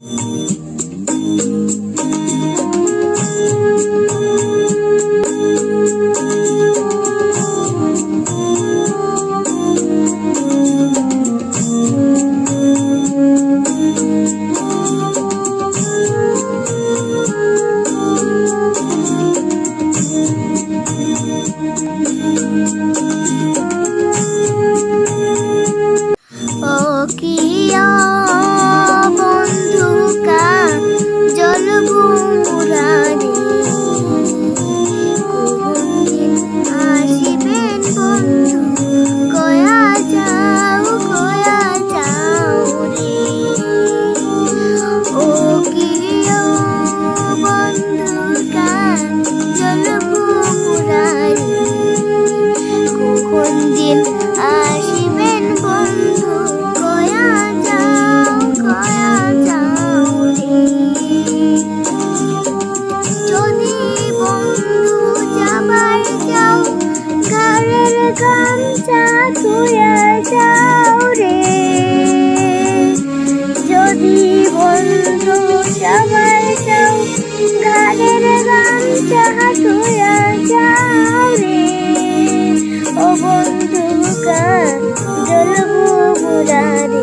ও তুয়া যাও রে। যদি বন্ধু যাবার যাও ঘরের গামছা তুয়া যাও রে। ও বন্ধু গান জ্বলবো মুরারে